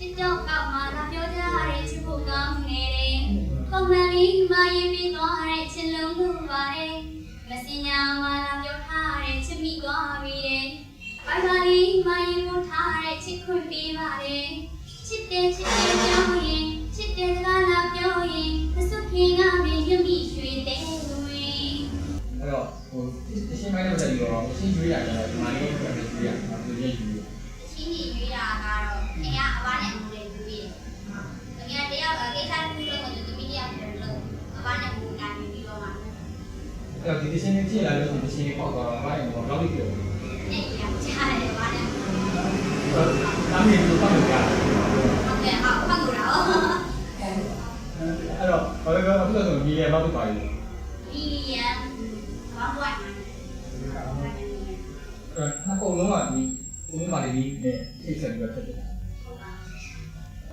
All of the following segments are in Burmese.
တစ်တော့ကောက်မှလာပြောကြတဲ့ချစ်ဖို့ကောင်းနေတယ်ပုံမှန်လေးမှရင်ပြီးသွားတဲ့ချစ်လုံးလို့ပါတယ်မစင်ညာမှလာပြောထားတဲ့ချစ်မိသွားပြီတဲ့ပိုင်ပါလေးမှရင်ပို့ထားတဲ့ချစ်ခွင့်ပေးပါတယ်ချစ်တယ်ချစ်တယ်ကြောင်းရင်ချစ်တယ်စကားလာပြောရင်မစွခင်ကမင်းရမိရွှေတဲ့လူတွေအဲ့တော့ဟိုတရှင်းပိုင်းတော့တက်ပြီးတော့ရှင်းကျွေးရကြတော့ဒီမှာလေးကိုပြန်ပြီးကျွေးရအောင်ကျွေးရယူချင်းကြီးရွေးတာကတော့ ခင်ဗျာအဘနဲ့မူလေးယူပြီးတယ်ခင်ဗျာတယောက်ကိစ္စတစ်ခုလုံးကိုသူသမီးတယောက်ပြန်လို့အဘနဲ့မူတိုင်းပြီးတော့မှအဲ့တော့ဒီတရှင်းလေးကြည့်လာလို့ဒီတရှင်းလေးပေါက်သွားတော့ဘာရင်တော့လောက်ပြီးပြောနေရချားတယ်ဘာနဲ့တာမီးတို့ပေါက်လို့ရတယ်ဟုတ်ကဲ့ဟုတ်ဖတ်လို့တော့အဲ့တော့ဘာလို့အခုတော့ဆိုမီလီယံပေါက်သွားပြီဒီရန်ဘာဘွားအဲ့နှစ်ပုံလုံးကဒီကိုမလေးလေးနဲ့ထိတ်ဆက်ပြီးတော့ဖြစ်တယ်ဟုတ်ပါ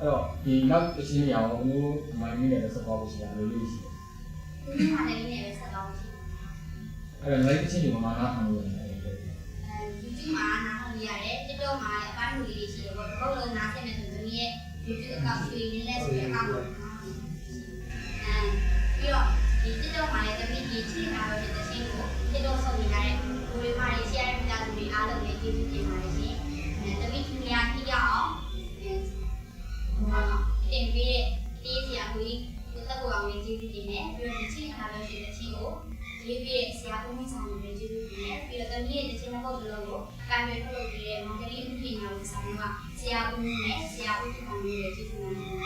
အဲ့တော့ဒီနောက်တရှင်းရအောင်ဘိုးမိုင်းမီနဲ့ဆက်ပေါက်လို့ရှိတာလို့လေးရှိတယ်ဒီမှာလည်းနေပဲဆက်တော့ရှိအဲ့တော့လိုက်တရှင်းဒီမှာနားထောင်လို့ရတယ်အဲ YouTube မှာနားထောင်ရတယ် TikTok မှာလည်းအပိုင်းလူလေးရှိတယ်ပေါ့ဘုတ်လုံးနားဆင်းနေဆိုသမီးရဲ့ YouTube account ဆွေးနွေးလဲဆိုတဲ့အကောင့်ကိုအဲပြီးတော့ဒီ TikTok မှာလည်းသမီးဒီချိန်ထားလို့တဲ့ချင်းကို TikTok ဆောက်နေကြတဲ့ကိုရီမာတွေ share ပြကြသူတွေအားလုံးလည်းကျေးဇူးတင်ပါတယ်ရှင် တင်ပြီးတဲ့ဒီဆရာကိုကြီးတက်ကိုအောင်ရေးကျေးဇူးတင်တယ်ပြီးတော့ဒီချိန်ထားလို့ရှိတဲ့ချင်းကိုဒီပြည့်ဆရာဦးမင်းဆောင်လည်းကျေးဇူးတင်တယ်ပြီးတော့သမီးရဲ့တခြင်းမဟုတ်တဲ့လို့ကိုကံရွယ်ထုတ်လုပ်ပြီးတဲ့မောင်ကလေးဥပဒေညာကိုဆောင်ကဆရာဦးမင်းနဲ့ဆရာဦးတူအောင်လည်းကျေးဇူးတင်ပါတယ်